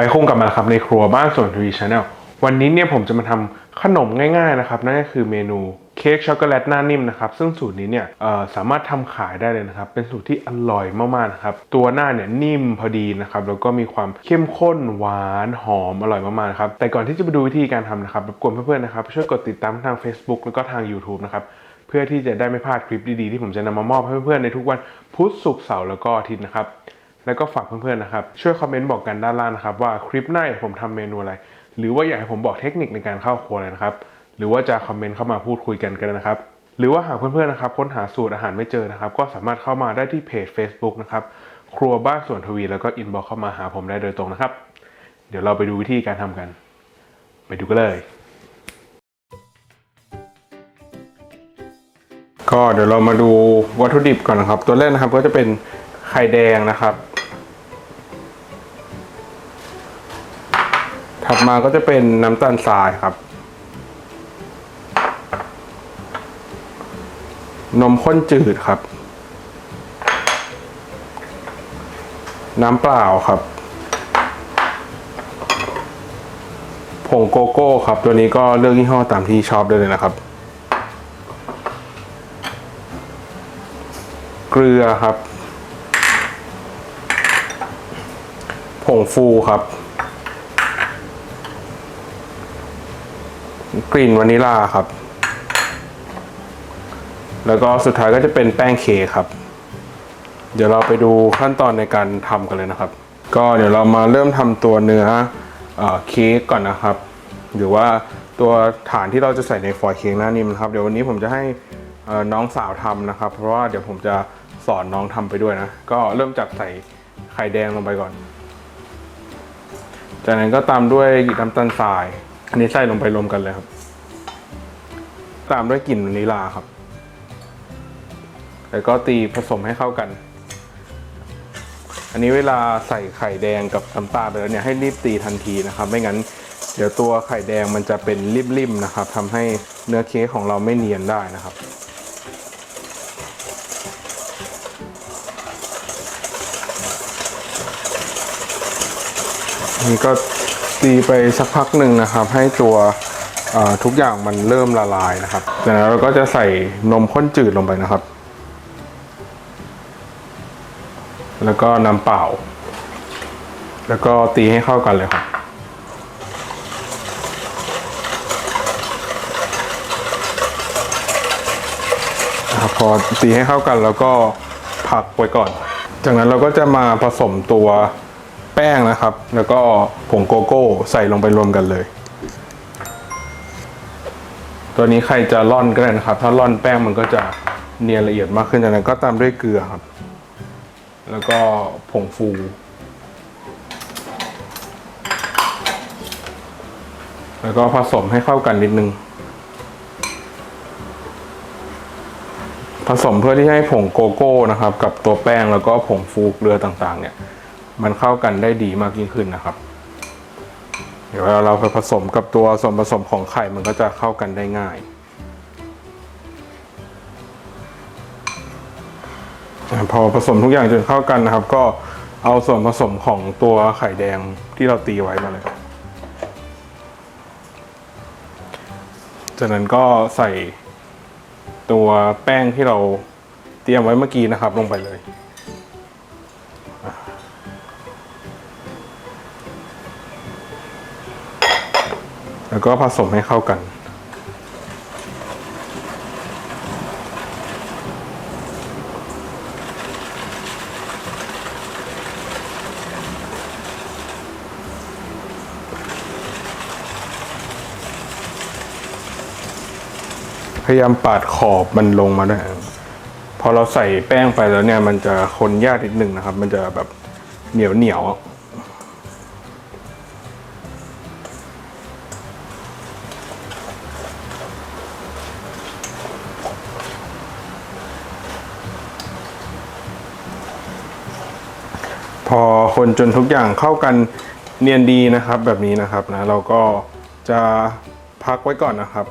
ไปคงกลับมาครับในครัวบ้านสวนทวีชาแนลวันนี้เนี่ยผมจะมาทำขนมง่ายๆนะครับนั่นก็คือเมนูเค้กช็อกโกแลตหน้านิ่มนะครับซึ่งสูตรนี้เนี่ยสามารถทำขายได้เลยนะครับ เป็นสูตรที่อร่อยมากๆนะครับตัวหน้าเนี่ยนิ่มพอดีนะครับแล้วก็มีความเข้มข้นหวานหอมอร่อยมากๆครับแต่ก่อนที่จะไปดูวิธีการทำนะครับรบกวนเพื่อนๆนะครับช่วยกดติดตามทาง Facebook แล้วก็ทาง YouTube นะครับเพื่อที่จะได้ไม่พลาดคลิปดีๆที่ผมจะนำมามอบให้เพื่อนๆในทุกวันพุธศุกร์เสาร์แล้วก็อาทิตย์นะครับ แล้วก็ฝากเพื่อนๆนะครับ ช่วยคอมเมนต์บอกกันด้านล่างนะครับ ว่าคลิปหน้าผมทำเมนูอะไร หรือว่าอยากให้ผมบอกเทคนิคในการเข้าครัวเลยนะครับ หรือว่าจะคอมเมนต์เข้ามาพูดคุยกันก็ได้นะครับ หรือว่าหากเพื่อนๆนะครับค้นหาสูตรอาหารไม่เจอนะครับ ก็สามารถเข้ามาได้ที่เพจ Facebook นะครับครัวบ้านสวนทวีแล้วก็อินบ็อกเข้ามาหาผมได้โดยตรงนะครับ เดี๋ยวเราไปดูวิธีการทำกัน ไปดูกันเลย ก็เดี๋ยวเรามาดูวัตถุดิบก่อนนะครับ ตัวแรกนะครับก็จะเป็นไข่แดงนะครับ ถัดมาก็จะเป็นน้ำตาลทรายครับ นมข้นจืดครับ น้ำเปล่าครับ ผงโกโก้ครับ ตัวนี้ก็เลือกยี่ห้อตามที่ชอบได้เลยนะครับ เกลือครับ ผงฟูครับ กลิ่นวานิลาครับ แล้วก็สุดท้ายก็จะเป็นแป้งเค้กครับ เดี๋ยวเราไปดูขั้นตอนในการทำกันเลยนะครับ ก็เดี๋ยวเรามาเริ่มทำตัวเนื้อเอเค้กก่อนนะครับ หรือว่าตัวฐานที่เราจะใส่ในฟอยล์เค้กหน้านิ่มนะครับ เดี๋ยววันนี้ผมจะให้น้องสาวทำนะครับ เพราะว่าเดี๋ยวผมจะสอนน้องทำไปด้วยนะ ก็เริ่มจากใส่ไข่แดงลงไปก่อน จากนั้นก็ตามด้วยน้ำตาลทราย อันนี้ใส่ลงไปรวมกันเลยครับ ตามด้วยกลิ่นวานิลาครับ แล้วก็ตีผสมให้เข้ากัน อันนี้เวลาใส่ไข่แดงกับน้ำตาลไปแล้วเนี่ยให้รีบตีทันทีนะครับ ไม่งั้นเดี๋ยวตัวไข่แดงมันจะเป็นริมๆนะครับทำให้เนื้อเค้กของเราไม่เนียนได้นะครับนี่ก็ ตีไปสักพักหนึ่งนะครับ ให้ตัวทุกอย่างมันเริ่มละลายนะครับจากนั้นเราก็จะใส่นมข้นจืดลงไปนะครับ แล้วก็น้ำเปล่า แล้วก็ตีให้เข้ากันเลยครับนะครับพอตีให้เข้ากันแล้วก็พักไว้ก่อน จากนั้นเราก็จะมาผสมตัว แป้งนะครับ แล้วก็ผงโกโก้ใส่ลงไปรวมกันเลย ตัวนี้ใครจะร่อนก็ได้นะครับ ถ้าร่อนแป้งมันก็จะเนียนละเอียดมากขึ้นจากนั้นก็ตามด้วยเกลือครับ แล้วก็ผงฟูแล้วก็ผสมให้เข้ากันนิดนึง ผสมเพื่อที่ให้ผงโกโก้นะครับ กับตัวแป้งแล้วก็ผงฟูเกลือต่างๆ เนี่ย มันเข้ากันได้ดีมากยิ่งขึ้นนะครับ เดี๋ยวเราไปผสมกับตัวส่วนผสมของไข่มันก็จะเข้ากันได้ง่ายพอผสมทุกอย่างจนเข้ากันนะครับ ก็เอาส่วนผสมของตัวไข่แดงที่เราตีไว้มาเลย จากนั้นก็ใส่ตัวแป้งที่เราเตรียมไว้เมื่อกี้นะครับลงไปเลย แล้วก็ผสมให้เข้ากัน พยายามปาดขอบมันลงมาด้วยพอเราใส่แป้งไปแล้วเนี่ย มันจะคนยากนิดหนึ่งนะครับ มันจะแบบเหนียวเหนียว พอคนจนทุกอย่างเข้ากันเนียนดีนะครับแบบนี้นะครับนะเราก็จะพักไว้ก่อนนะครับ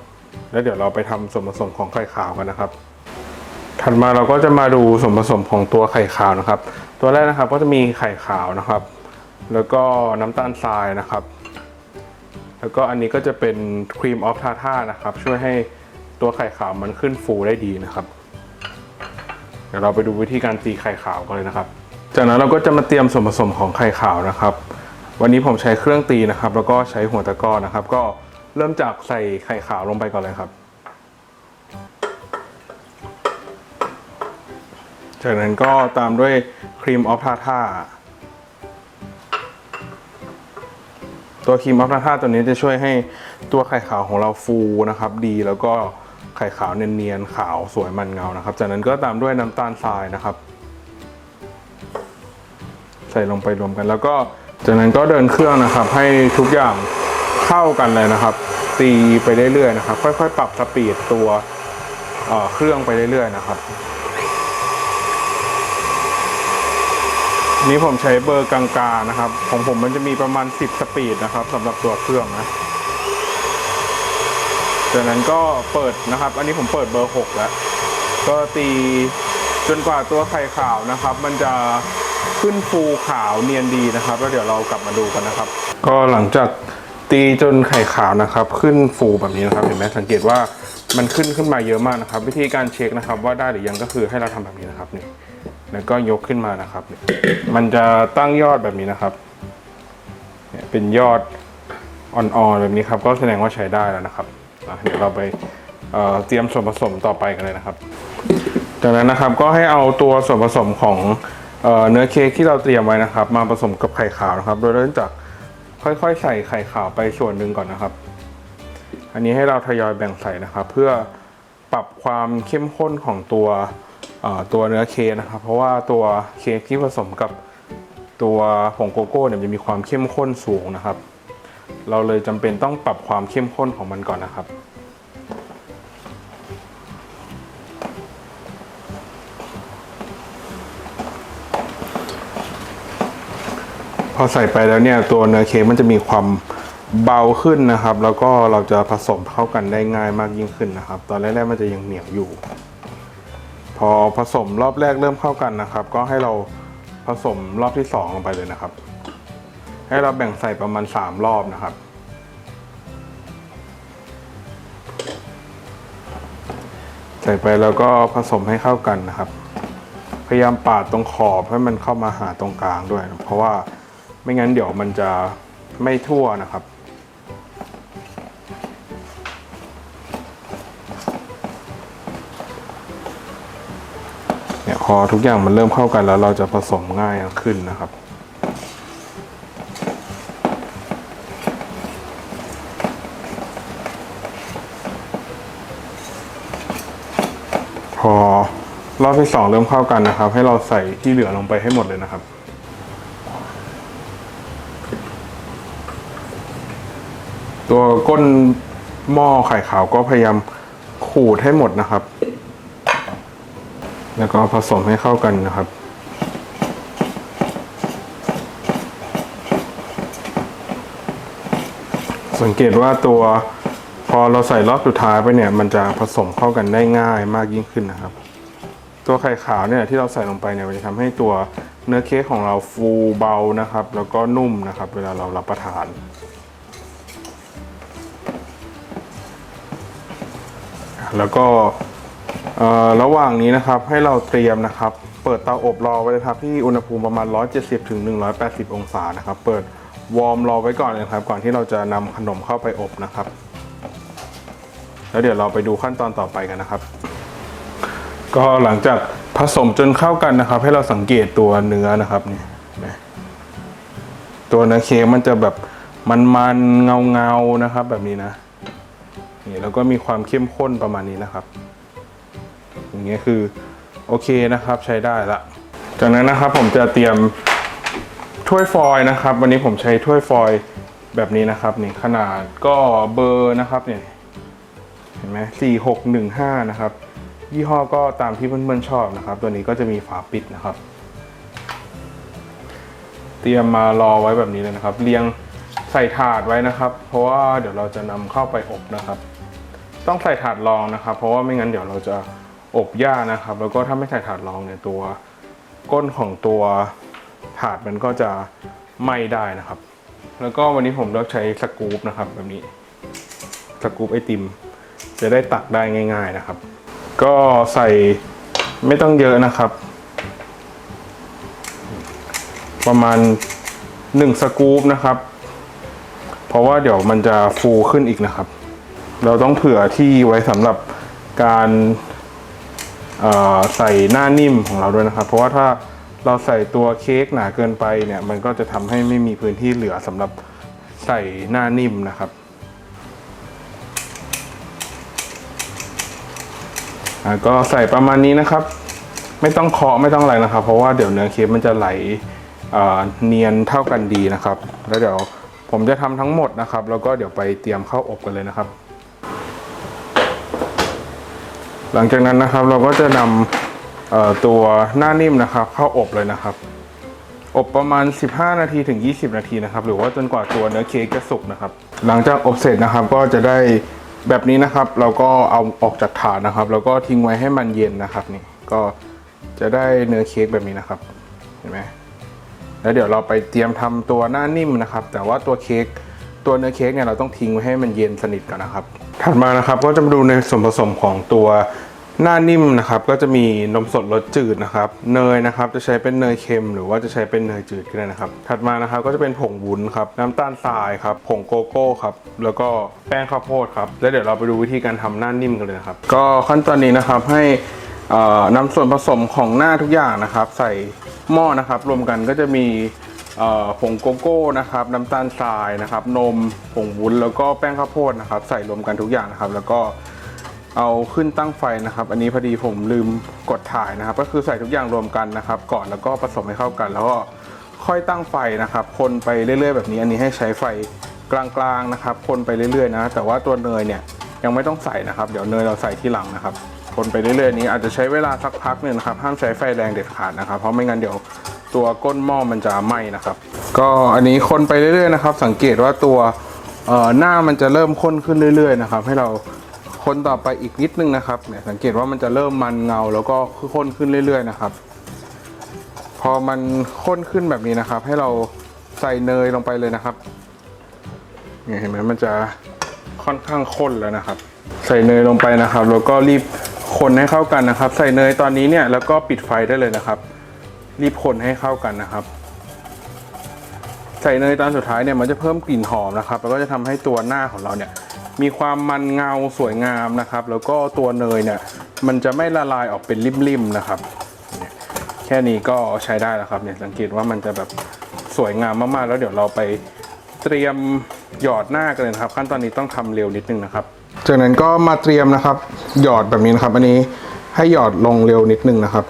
แล้วเดี๋ยวเราไปทำส่วนผสมของไข่ขาวกันนะครับ ถัดมาเราก็จะมาดูส่วนผสมของตัวไข่ขาวนะครับ ตัวแรกนะครับก็จะมีไข่ขาวนะครับ แล้วก็น้ำตาลทรายนะครับ แล้วก็อันนี้ก็จะเป็นครีมออฟทาท่านะครับ ช่วยให้ตัวไข่ขาวมันขึ้นฟูได้ดีนะครับ เดี๋ยวเราไปดูวิธีการตีไข่ขาวกันเลยนะครับ จากนั้นเราก็จะมาเตรียมส่วนผสมของไข่ขาวนะครับ วันนี้ผมใช้เครื่องตีนะครับ แล้วก็ใช้หัวตะกร้อนะครับ ก็เริ่มจากใส่ไข่ขาวลงไปก่อนเลยครับ จากนั้นก็ตามด้วยครีมออฟทาท่าตัวครีมออฟทาท่าตัวนี้จะช่วยให้ตัวไข่ขาวของเราฟูนะครับ ดีแล้วก็ไข่ขาวเนียนๆขาวสวยมันเงานะครับ จากนั้นก็ตามด้วยน้ำตาลทรายนะครับ ใส่ลงไปรวมกัน แล้วก็จากนั้นก็เดินเครื่องนะครับ ให้ทุกอย่างเข้ากันเลยนะครับ ตีไปเรื่อยๆนะครับ ค่อยๆ ปรับสปีดตัวเเครื่องไปเรื่อยๆนะครับ นี้ผมใช้เบอร์กลางๆนะครับ ของผมมันจะมีประมาณ 10 สปีดนะครับสำหรับตัวเครื่องนะจากนั้นก็เปิดนะครับ อันนี้ผมเปิดเบอร์ 6 แล้ว ก็ตีจนกว่าตัวไข่ขาวนะครับ มันจะ ขึ้นฟูขาวเนียนดีนะครับ แล้วเดี๋ยวเรากลับมาดูกันนะครับ ก็หลังจากตีจนไข่ขาวนะครับ ขึ้นฟูแบบนี้นะครับ เห็นไหมสังเกตว่ามันขึ้นขึ้นมาเยอะมากนะครับ วิธีการเช็คนะครับ ว่าได้หรือยังก็คือให้เราทำแบบนี้นะครับนี่แล้วก็ยกขึ้นมานะครับ มันจะตั้งยอดแบบนี้นะครับเนี่ยเป็นยอดอ่อนๆแบบนี้ครับ ก็แสดงว่าใช้ได้แล้วนะครับเดี๋ยวเราไปเเตรียมส่วนผสมต่อไปกันเลยนะครับ จากนั้นนะครับก็ให้เอาตัวส่วนผสมของ เนื้อเค้กที่เราเตรียมไว้นะครับ มาผสมกับไข่ขาวนะครับ โดยเริ่มจากค่อยๆ ใส่ไข่ขาวไปส่วนหนึ่งก่อนนะครับ อันนี้ให้เราทยอยแบ่งใส่นะครับ เพื่อปรับความเข้มข้นของตัวตัวเนื้อเค้กนะครับ เพราะว่าตัวเค้กที่ผสมกับตัวผงโกโก้เนี่ยจะมีความเข้มข้นสูงนะครับ เราเลยจำเป็นต้องปรับความเข้มข้นของมันก่อนนะครับ อใส่ไปแล้วเนี่ยตัวเนื้อเค้กมันจะมีความเบาขึ้นนะครับ แล้วก็เราจะผสมเข้ากันได้ง่ายมากยิ่งขึ้นนะครับ ตอนแรกๆมันจะยังเหนียวอยู่ พอผสมรอบแรกเริ่มเข้ากันนะครับ ก็ให้เราผสมรอบที่สองลงไปเลยนะครับ ให้เราแบ่งใส่ประมาณสามรอบนะครับใส่ไปแล้วก็ผสมให้เข้ากันนะครับ พยายามปาดตรงขอบให้มันเข้ามาหาตรงกลางด้วยนะเพราะว่า ไม่งั้นเดี๋ยวมันจะไม่ทั่วนะครับ เนี่ยพอทุกอย่างมันเริ่มเข้ากันแล้วเราจะผสมง่ายขึ้นนะครับพอรอบที่สองเริ่มเข้ากันนะครับ ให้เราใส่ที่เหลือลงไปให้หมดเลยนะครับ ตัวก้นหม้อไข่ขาวก็พยายามขูดให้หมดนะครับ แล้วก็ผสมให้เข้ากันนะครับสังเกตว่าตัวพอเราใส่รอบสุดท้ายไปเนี่ย มันจะผสมเข้ากันได้ง่ายมากยิ่งขึ้นนะครับ ตัวไข่ขาวเนี่ยที่เราใส่ลงไปเนี่ยมันจะทำให้ตัวเนื้อเค้กของเราฟูเบานะครับ แล้วก็นุ่มนะครับ เวลาเรารับประทาน แล้วก็ระหว่างนี้นะครับให้เราเตรียมนะครับ เปิดเตาอบรอไว้เลยครับที่อุณหภูมิประมาณ 170ถึง180 องศานะครับ เปิดวอร์มรอไว้ก่อนเลยครับ ก่อนที่เราจะนำขนมเข้าไปอบนะครับ แล้วเดี๋ยวเราไปดูขั้นตอนต่อไปกันนะครับ ก็หลังจากผสมจนเข้ากันนะครับ ให้เราสังเกตตัวเนื้อนะครับนี่ตัวเนื้อเค้กมันจะแบบมันๆเงาเงาๆนะครับ แบบนี้นะ นี่แล้วก็มีความเข้มข้นประมาณนี้นะครับ อย่างเงี้ยคือโอเคนะครับใช้ได้ละจากนั้นนะครับผมจะเตรียมถ้วยฟอยนะครับ วันนี้ผมใช้ถ้วยฟอยแบบนี้นะครับนี่ขนาดก็เบอร์นะครับเนี่ยเห็นไหมสี่หกหนึ่งห้านะครับ ยี่ห้อก็ตามที่เพื่อนๆชอบนะครับ ตัวนี้ก็จะมีฝาปิดนะครับ เตรียมมารอไว้แบบนี้เลยนะครับ เรียงใส่ถาดไว้นะครับ เพราะว่าเดี๋ยวเราจะนำเข้าไปอบนะครับ ต้องใส่ถาดรองนะครับ เพราะว่าไม่งั้นเดี๋ยวเราจะอบย่านะครับ แล้วก็ถ้าไม่ใส่ถาดรองเนี่ยตัวก้นของตัวถาดมันก็จะไหม้ได้นะครับ แล้วก็วันนี้ผมเลือกใช้สกู๊ปนะครับ แบบนี้สกู๊ปไอติม จะได้ตักได้ง่าย ๆนะครับ ก็ใส่ไม่ต้องเยอะนะครับ ประมาณหนึ่งสกู๊ปนะครับ เพราะว่าเดี๋ยวมันจะฟูขึ้นอีกนะครับ เราต้องเผื่อที่ไว้สำหรับการใส่หน้านิ่มของเราด้วยนะครับ เพราะว่าถ้าเราใส่ตัวเค้กหนาเกินไปเนี่ยมันก็จะทำให้ไม่มีพื้นที่เหลือสำหรับใส่หน้านิ่มนะครับก็ใส่ประมาณนี้นะครับ ไม่ต้องเคาะไม่ต้องอะไรนะครับ เพราะว่าเดี๋ยวเนื้อเค้กมันจะไหลเนียนเท่ากันดีนะครับ แล้วเดี๋ยวผมจะทำทั้งหมดนะครับ แล้วก็เดี๋ยวไปเตรียมเข้าอบกันเลยนะครับ หลังจากนั้นนะครับเราก็จะนำตัวหน้านิ่มนะครับ เข้าอบเลยนะครับ อบประมาณ 15 นาทีถึง 20 นาทีนะครับ หรือว่าจนกว่าตัวเนื้อเค้กจะสุกนะครับ หลังจากอบเสร็จนะครับก็จะได้แบบนี้นะครับ เราก็เอาออกจากถาดนะครับ แล้วก็ทิ้งไว้ให้มันเย็นนะครับนี่ก็จะได้เนื้อเค้กแบบนี้นะครับเห็นไหมแล้วเดี๋ยวเราไปเตรียมทำตัวหน้านิ่มนะครับ แต่ว่าตัวเค้กตัวเนื้อเค้กเนี่ยเราต้องทิ้งไว้ให้มันเย็นสนิทก่อนนะครับ ถัดมานะครับก็จะมาดูในส่วนผสมของตัวหน้านิ่มนะครับก็จะมีนมสดรสจืดนะครับเนยนะครับจะใช้เป็นเนยเค็ม หรือว่าจะใช้เป็นเนยจืดก็ได้นะครับถัดมานะครับก็จะเป็นผงวุ้นครับน้ำตาลทรายครับผงโกโก้ครับแล้วก็แป้งข้าวโพดครับแล้วเดี๋ยวเราไปดูวิธีการทำหน้านิ่มกันเลยนะครับก็ขั้นตอนนี้นะครับให้เอ่อนำส่วนผสมของหน้าทุกอย่างนะครับ ใส่หม้อนะครับรวมกันก็จะมี ผงโกโก้นะครับน้ำตาลทรายนะครับ นมผงวุ้นแล้วก็แป้งข้าวโพดนะครับ ใส่รวมกันทุกอย่างนะครับ แล้วก็เอาขึ้นตั้งไฟนะครับ อันนี้พอดีผมลืมกดถ่ายนะครับ ก็คือใส่ทุกอย่างรวมกันนะครับ ก่อนแล้วก็ผสมให้เข้ากัน แล้วก็ค่อยตั้งไฟนะครับ คนไปเรื่อย ๆ แบบนี้อันนี้ให้ใช้ไฟกลางๆนะครับ คนไปเรื่อยๆนะแต่ว่าตัวเนยเนี่ยยังไม่ต้องใส่นะครับ เดี๋ยวเนยเราใส่ที่หลังนะครับ คนไปเรื่อยๆนี้อาจจะใช้เวลาสักพักหนึ่งนะครับห้ามใช้ไฟแรงเด็ดขาดนะครับ เพราะไม่งั้นเดี๋ยว ตัวก้นหม้อมันจะไหม้นะครับ ก็อันนี้คนไปเรื่อยๆนะครับ สังเกตว่าตัวหน้ามันจะเริ่มข้นขึ้นเรื่อย ๆ นะครับ ให้เราคนต่อไปอีกนิดนึงนะครับเนี่ยสังเกตว่ามันจะเริ่มมันเงา แล้วก็ข้นขึ้นเรื่อย ๆ นะครับ พอมันข้นขึ้นแบบนี้นะครับ ให้เราใส่เนยลงไปเลยนะครับเนี่ยเห็นไหมมันจะค่อนข้างข้นแล้วนะครับ ใส่เนยลงไปนะครับ แล้วก็รีบคนให้เข้ากันนะครับ ใส่เนยตอนนี้เนี่ยแล้วก็ปิดไฟได้เลยนะครับ รีบคนให้เข้ากันนะครับ ใส่เนยตอนสุดท้ายเนี่ยมันจะเพิ่มกลิ่นหอมนะครับ แล้วก็จะทำให้ตัวหน้าของเราเนี่ยมีความมันเงาสวยงามนะครับ แล้วก็ตัวเนยเนี่ยมันจะไม่ละลายออกเป็นริมๆนะครับ แค่นี้ก็ใช้ได้แล้วครับเนี่ยสังเกตว่ามันจะแบบสวยงามมากๆ แล้วเดี๋ยวเราไปเตรียมหยอดหน้ากันเลยนะครับ ขั้นตอนนี้ต้องทำเร็วนิดนึงนะครับ จากนั้นก็มาเตรียมนะครับ หยอดแบบนี้นะครับ อันนี้ให้หยอดลงเร็วนิดนึงนะครับ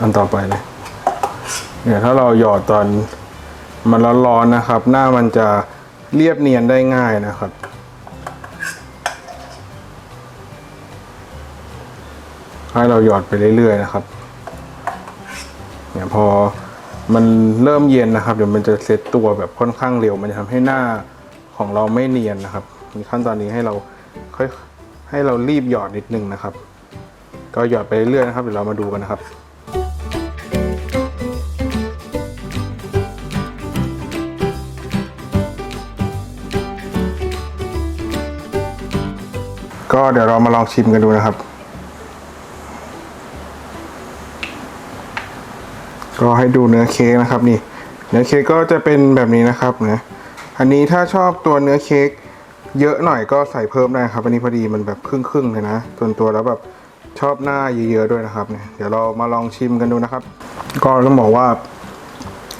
อันต่อไปเลยเนี่ยถ้าเราหยอดตอนมันร้อนๆนะครับ หน้ามันจะเรียบเนียนได้ง่ายนะครับ ให้เราหยอดไปเรื่อยๆนะครับเนี่ยพอมันเริ่มเย็นนะครับ เดี๋ยวมันจะเซตตัวแบบค่อนข้างเร็ว มันจะทำให้หน้าของเราไม่เนียนนะครับ มีขั้นตอนนี้ให้เราค่อยให้เรารีบหยอดนิดนึงนะครับ ก็หยอดไปเรื่อยๆนะครับ เดี๋ยวเรามาดูกันนะครับ ก็เดี๋ยวเรามาลองชิมกันดูนะครับ ก็ให้ดูเนื้อเค้กนะครับนี่ เนื้อเค้กก็จะเป็นแบบนี้นะครับนะอันนี้ถ้าชอบตัวเนื้อเค้กเยอะหน่อยก็ใส่เพิ่มได้ครับ อันนี้พอดีมันแบบครึ่งๆเลยนะส่วนตัวแล้วแบบชอบหน้าเยอะๆด้วยนะครับเนี่ยเดี๋ยวเรามาลองชิมกันดูนะครับ ก็ต้องบอกว่า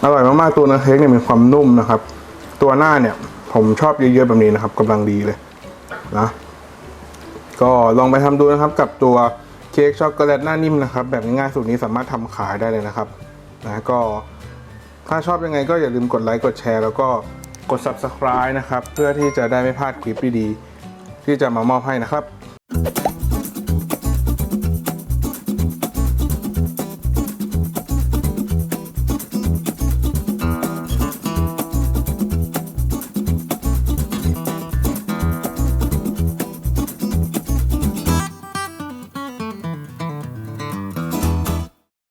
อร่อยมากๆตัวเนื้อเค้กเนี่ยมีความนุ่มนะครับ ตัวหน้าเนี่ยผมชอบเยอะๆแบบนี้นะครับกำลังดีเลยนะ ก็ลองไปทำดูนะครับกับตัวเค้กช็อกโกแลตหน้านิ่มนะครับ แบบง่ายๆสูตรนี้สามารถทำขายได้เลยนะครับนะก็ถ้าชอบยังไงก็อย่าลืมกดไลค์กดแชร์ แล้วก็กด subscribe นะครับ เพื่อที่จะได้ไม่พลาดคลิปดีๆที่จะมามอบให้นะครับ